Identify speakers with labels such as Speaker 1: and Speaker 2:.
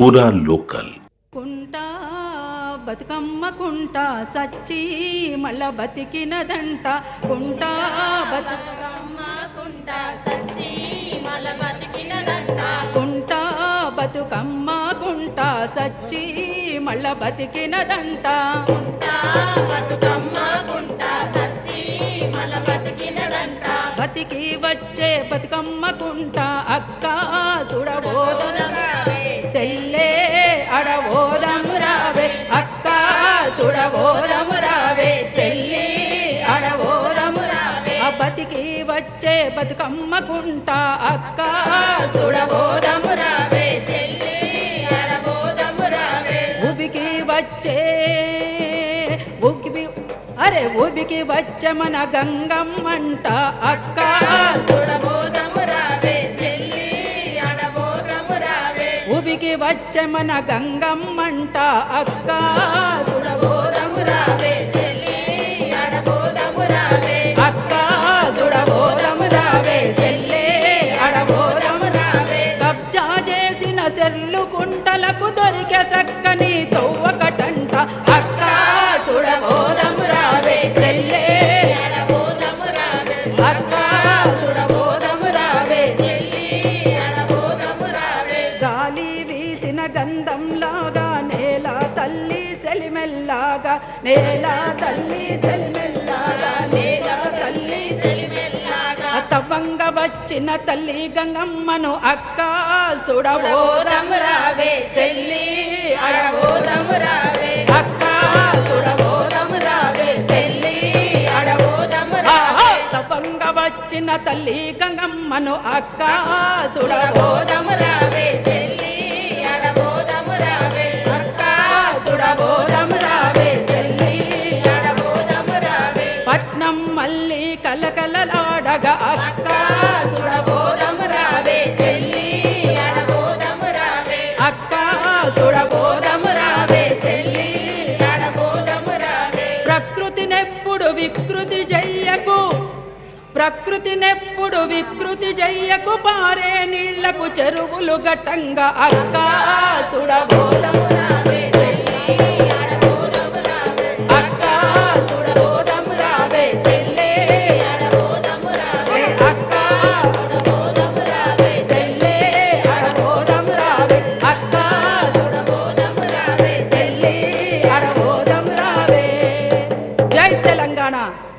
Speaker 1: పూరా లోకల్.
Speaker 2: కుంటా బతుకమ్మ కుంట సచ్చి మళ్ళ బతికినదంట. కుంటా బతుకమ్మ కుంట సచ్చి మళ్ళ బతికినదంట. కుంటా బతుకమ్మ కుంట సచ్చి మళ్ళ బతికినదంట. కుంటా బతుకమ్మ కుంట సచ్చి మళ్ళ బతికినదంట. బతికి వచ్చే బతుకమ్మ కుంట అక్క సుడబోదం చెల్లే అడబోదం రావే అక్క సుడబోదం రావే చెల్లి అడబోదం రావే బతికి వచ్చే బతుకమ్మ కుంట అక్క సుడబోదం రావే చెల్లి అడబోదం రావే ఉబికి వచ్చే ఉబికి అరే ఉబికి వచ్చే మన గంగమ్మంట అక్క ఉబికి వచ్చే మన గంగమ్మంట అక్క. సుడబోదము అడబోదము రావే అక్క సుడబోదము రావే అడబోదము రావే కబ్జా చేసిన సెర్లు కుంటలకు దొరికే చక్కని తల్లి సెలిమెల్లాగా నేల తల్లి సెలిమెల్లాగా నేల తల్లి సెలిమెల్లాగా తవ్వంగ వచ్చిన తల్లి గంగమ్మను అక్క సుడబోదము రావే చెల్లి అడబోదము రావే. అక్క సుడబోదము రావే చెల్లి అడబోదము రావే. తవ్వంగ వచ్చిన తల్లి గంగమ్మను అక్క సుడబోదము రావే. మళ్ళీ కలకలలాడగా. అక్క సుడబోదము రావే చెల్లి అడబోదము రావే. అక్క సుడబోదము రావే చెల్లి అడబోదము రావే. ప్రకృతినెప్పుడు వికృతి చెయ్యకు ప్రకృతినెప్పుడు వికృతి చెయ్యకు పారే నీళ్ళకు చెరువులు గట్టంగా అక్క సుడబోదము 呢？